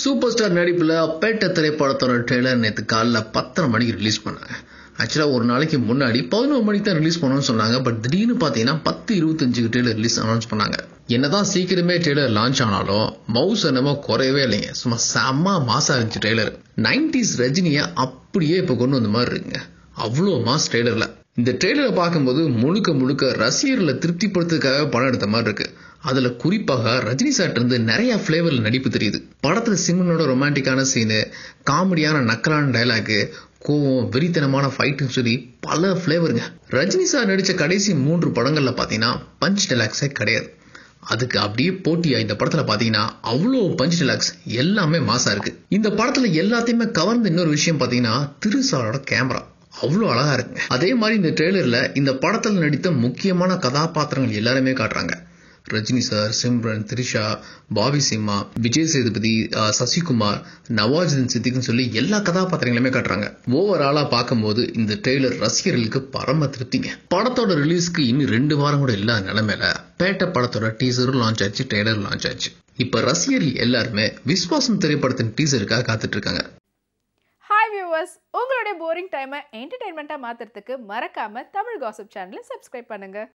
Super star நடிப்பில் பேட்ட திரைப்படத்தோட trailer நேற்று காலைல பத்தரை மணிக்கு ரிலீஸ் பண்ணாங்க. ஆக்சுவலாக ஒரு நாளைக்கு முன்னாடி பதினோரு மணிக்கு தான் ரிலீஸ் பண்ணணும்னு சொன்னாங்க. பட் திடீர்னு பார்த்தீங்கன்னா பத்து இருபத்தஞ்சுக்கு ட்ரெய்லர் ரிலீஸ் அனௌன்ஸ் பண்ணாங்க. என்னதான் சீக்கிரமே ட்ரெய்லர் லான்ச் ஆனாலும் மவுஸ் என்னமோ குறையவே இல்லைங்க. சும்மா செம்ம மாசா இருந்துச்சு ட்ரெய்லர் நைன்டிஸ் ரஜினியை அப்படியே இப்போ கொண்டு வந்த மாதிரி இருக்குங்க. அவ்வளோ மாஸ் ட்ரெய்லரில் இந்த ட்ரெய்லரை பார்க்கும்போது முழுக்க முழுக்க ரசிகர்களை திருப்திப்படுத்துறதுக்காக படம் எடுத்த மாதிரி இருக்குது அதுல குறிப்பாக ரஜினி சார்ட் இருந்து நிறைய ஃபிளேவர்ல நடிப்பு தெரியுது. படத்துல சிம்மனோட ரொமான்டிக்கான சீனு காமெடியான நக்கலான டைலாக்கு கோவம் வெறித்தனமான ஃபைட்டுன்னு சொல்லி பல ஃபிளேவருங்க ரஜினி சார் நடிச்ச கடைசி மூன்று படங்கள்ல பாத்தீங்கன்னா பஞ்ச் டெலாக்ஸே கிடையாது. அதுக்கு அப்படியே போட்டியா இந்த படத்துல பாத்தீங்கன்னா அவ்வளோ பஞ்ச் டெலாக்ஸ் எல்லாமே மாசா இருக்கு. இந்த படத்துல எல்லாத்தையுமே கவர்ந்த இன்னொரு விஷயம் பாத்தீங்கன்னா திருசாரோட கேமரா அவ்வளோ அழகா இருக்குங்க. அதே மாதிரி இந்த ட்ரெய்லர்ல இந்த படத்துல நடித்த முக்கியமான கதாபாத்திரங்கள் எல்லாருமே காட்டுறாங்க. ரஜினி சார் சிம்ரன் த்ரிஷா பாபி சிம்மா விஜய் சேதுபதி சசிகுமார் நவாஜுதீன் சித்திக்னு சொல்லி எல்லா கதாபாத்திரங்களுமே காட்டுறாங்க. ஓவராலா பார்க்கும்போது இந்த ட்ரெய்லர் ரசிகர்களுக்கு பரம திருப்திங்க. படத்தோட ரிலீஸ்க்கு இன்னும் ரெண்டு வாரம் கூட இல்லாத நிலைமையில பேட்ட படத்தோட டீசரும் லான்ச் ஆச்சு ட்ரெய்லர் லான்ச் ஆச்சு. இப்ப ரசிகர்கள் எல்லாருமே விஸ்வாசம் திரைப்படத்தின் டீசருக்காக காத்துட்டு இருக்காங்க ஹாய் வியூவர்ஸ் உங்களுடைய போரிங் டைமை என்டர்டைன்மெண்ட்டாக மாற்றுறதுக்கு மறக்காமல் தமிழ் காசப் சேனலை சப்ஸ்கிரைப் பண்ணுங்கள்